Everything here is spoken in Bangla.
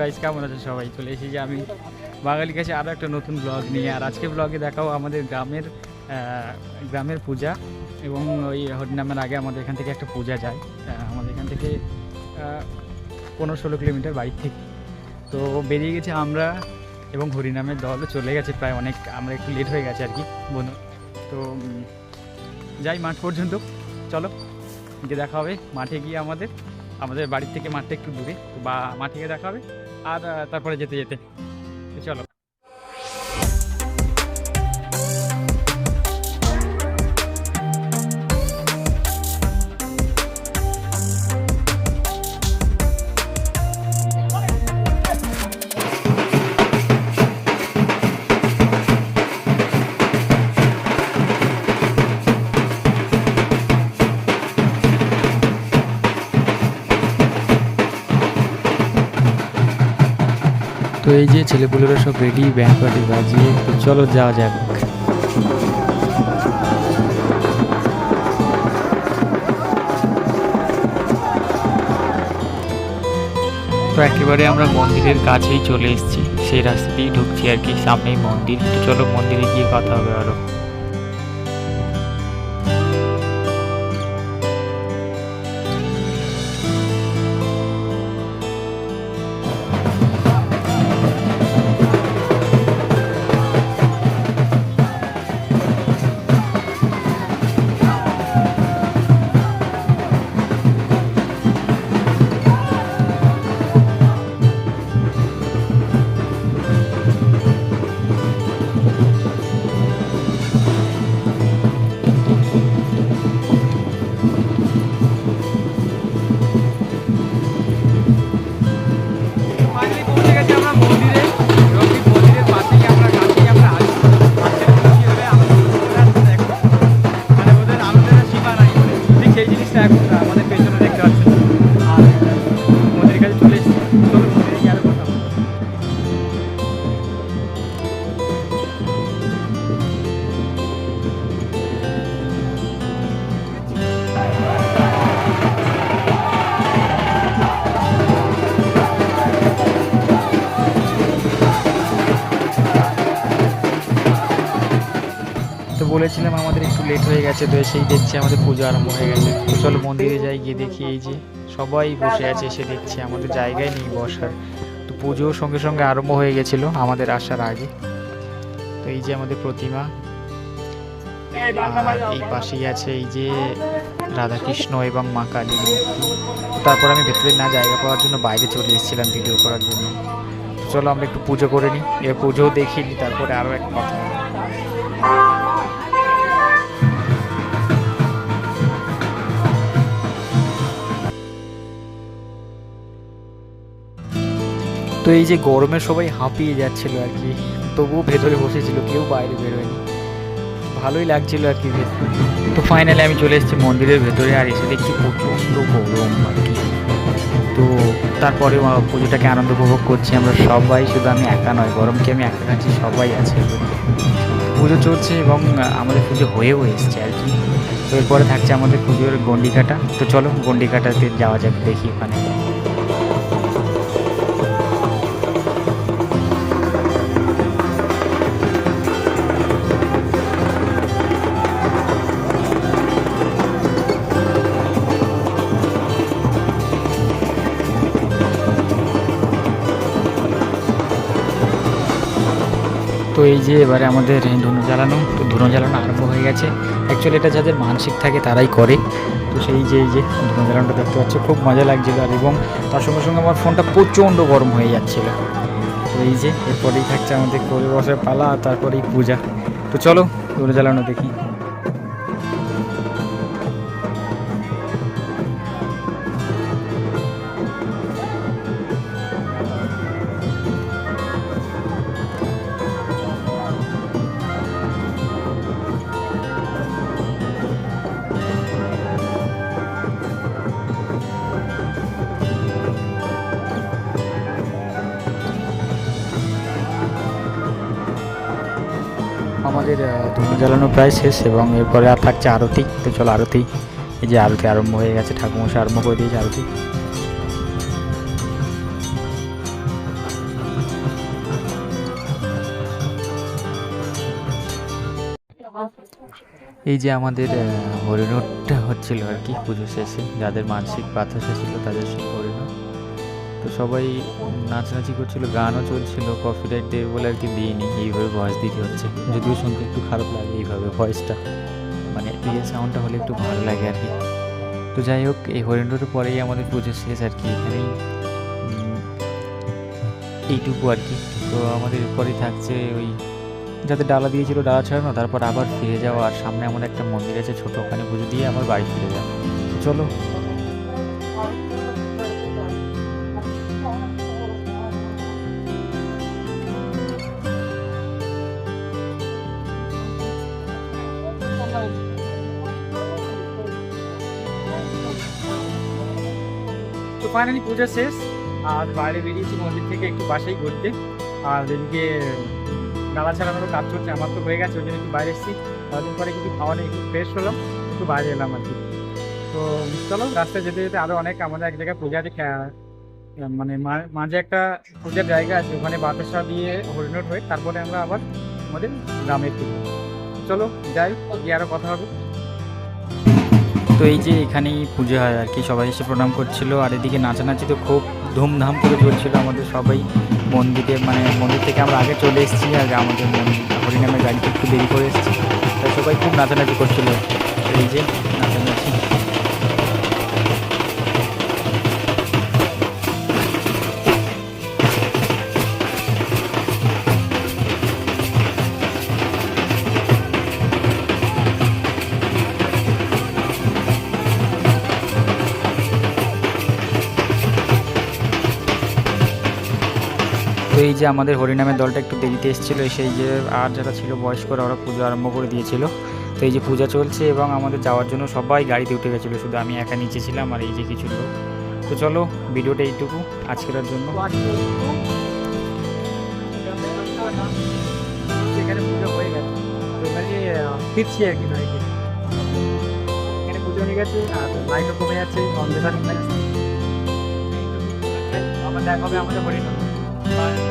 গাইস কেমন আছে সবাই? চলে এসেছি আমি বাঙালি কাছে আরও একটা নতুন ব্লগ নিয়ে। আর আজকে ব্লগে দেখাও আমাদের গ্রামের গ্রামের পূজা এবং ওই হরিনামের আগে আমাদের এখান থেকে একটা পূজা যায়। আমাদের এখান থেকে পনেরো ষোলো কিলোমিটার বাইক থেকে। তো বেরিয়ে গেছে আমরা এবং হরিনামের দল চলে গেছে প্রায় অনেক, আমরা একটু লেট হয়ে গেছে আর কি, বন্ধু। তো যাই মাঠ পর্যন্ত, চলো, গিয়ে দেখা হবে। মাঠে গিয়ে আমাদের আমাদের বাড়ির থেকে মাঠটা একটু দূরে বা মাঠে দেখা হবে। আর তারপরে যেতে যেতে। চলো। তো এই যে ছেলেপুলেরা সব রেডি ব্যাংক পার্টি বাজিয়ে, তো চলো যাওয়া যাক। তো একেবারে আমরা মন্দিরের কাছেই চলে এসেছি। সেই রাস্তা দিয়েই ঢুকছি আর কি, সামনেই মন্দির। চলো মন্দিরে গিয়ে কথা হবে আরও। বলেছিলাম আমাদের একটু লেট হয়ে গেছে, তো সেই দেখছি আমাদের পুজো আরম্ভ হয়ে গেছে। চলো মন্দিরে যাই, গিয়ে দেখি এই যে সবাই বসে আছে এসে দেখছি আমাদের জায়গায় নেই বসার। তো পুজোর সঙ্গে সঙ্গে আরম্ভ হয়ে গেছিল আমাদের আসার আগে। তো এই যে আমাদের প্রতিমা এই পাশেই আছে এই যে রাধাকৃষ্ণ এবং মা কালী তারপর আমি ভেতরে না জায়গা পাওয়ার জন্য বাইরে চলে এসেছিলাম ভিডিও করার জন্য। চলো আমরা একটু পুজো করে নিই। এ পুজোও দেখিয়ে নিই তারপরে আরও এক কথা। তো এই যে গরমে সবাই হাঁপিয়ে যাচ্ছিল আর কি। তবুও ভেতরে বসেছিল, কেউ বাইরে বেরোয়নি। ভালোই লাগছিল আর কি তো ফাইনালি আমি চলে এসেছি মন্দিরের ভেতরে আর এসে দেখছি প্রচণ্ড গরম আর কি। তো তারপরে পুজোটাকে আনন্দ উপভোগ করছি আমরা সবাই, শুধু আমি একা নয় গরমকে আমি একা খাচ্ছি সবাই আছে পুজো চলছে এবং আমাদের পুজো হয়েও এসছে আর কি। তো এরপরে থাকছে আমাদের পুজোর গন্ডিকাটা তো চলো গন্ডিকাটাতে যাওয়া যাক, দেখি ওখানে। এই যে এবারে আমাদের ধুনো জ্বালানো, তো ধুনো জ্বালানো আরম্ভ হয়ে গেছে। অ্যাকচুয়ালি এটা যাদের মানসিক থাকে তারাই করে। তো সেই যে, এই যে ধুনো জ্বালানোটা দেখতে পাচ্ছে, খুব মজা লাগছিল আর এবং তার সঙ্গে সঙ্গে আমার ফোনটা প্রচণ্ড গরম হয়ে যাচ্ছিল। তো এই যে, এরপরেই থাকছে আমাদের করে বসার পালা তারপরেই পূজা। তো চলো ধুনো জ্বালানো দেখি। আমাদের ধূপ জ্বালানো প্রায় শেষ এবং এরপরে আর থাকছে আরতি। তো চলো আরতি, এই যে আরতি আরম্ভ হয়ে গেছে ঠাকুমশা আরম্ভ করে দিয়েছে আরতি। এই যে আমাদের হরিণটা হচ্ছিল আর কি পুজো শেষে, যাদের মানসিক বাতাসা ছিল তাদের তো সবাই নাচানাচি করছিল, গানও চলছিল কফি রাইট দেবে বলে আর কি দিইনি, এইভাবে ভয়েস দিতে হচ্ছে। যদিও শুনতে একটু খারাপ লাগে এইভাবে ভয়েসটা মানে রিয়েল সাউন্ডটা হলে একটু ভালো লাগে আর কি। তো যাই হোক, এই হরিণটার পরেই আমাদের পুজো শেষ আর কি, এখানেই। এইটুকু আর কি। তো আমাদের পরেই থাকছে ওই যাতে ডালা দিয়েছিল ডালা ছাড়ানো, তারপর আবার ফিরে যাওয়া। আর সামনে আমাদের একটা মন্দির আছে ছোটো ওখানে পুজো দিয়ে আবার বাড়ি ফিরে যাওয়া। চলো ফাইনালি পূজা শেষ, আর বাইরে বেরিয়েছি মন্দির থেকে একটু বাসাই ঘুরতে। আর এদিকে ডালা ছাড়ানোর কাজ চলছে, আমার তো হয়ে গেছে, ওই জন্য একটু বাইরে এসেছি। কদিন পরে কিছু খাওয়া নিয়ে একটু ফ্রেশ হলাম, একটু বাইরে এলাম আর কি। তো চলো, রাস্তায় যেতে যেতে আরও অনেক আমাদের এক জায়গায় পূজা আছে মানে মাঝে একটা পূজার জায়গা আছে, ওখানে বাতাসা দিয়ে হরিণট হয়ে, তারপরে আমরা আবার আমাদের গ্রামে ফিরবো চলো, যাই গিয়ে আরও কথা হবে। তো এই যে এখানেই পুজো হয় আর কি। সবাই এসে প্রণাম করছিল আর এদিকে নাচানাচি তো খুব ধুমধাম করে চলছিল আমাদের সবাই। মন্দিরে মানে মন্দির থেকে আমরা আগে চলে এসেছি আর আমাদের মন্দির হরিনামের গাড়িতে একটু দেরি করে এসেছি। তাই সবাই খুব নাচানাচি করছিল। এই যে যে আমাদের হরিনামের দলটা একটু দেরিতে এসেছিল, সেই যে আর যারা ছিল বয়স্করা ওরা পুজো আরম্ভ করে দিয়েছিল। তো এই যে পূজা চলছে এবং আমাদের যাওয়ার জন্য সবাই গাড়িতে উঠে গেছিল, শুধু আমি একা নিচে ছিলাম আর এই যে কিছু লোক। তো চলো, ভিডিওটা এইটুকু, আজকের জন্য। আমাদের হরিনাম।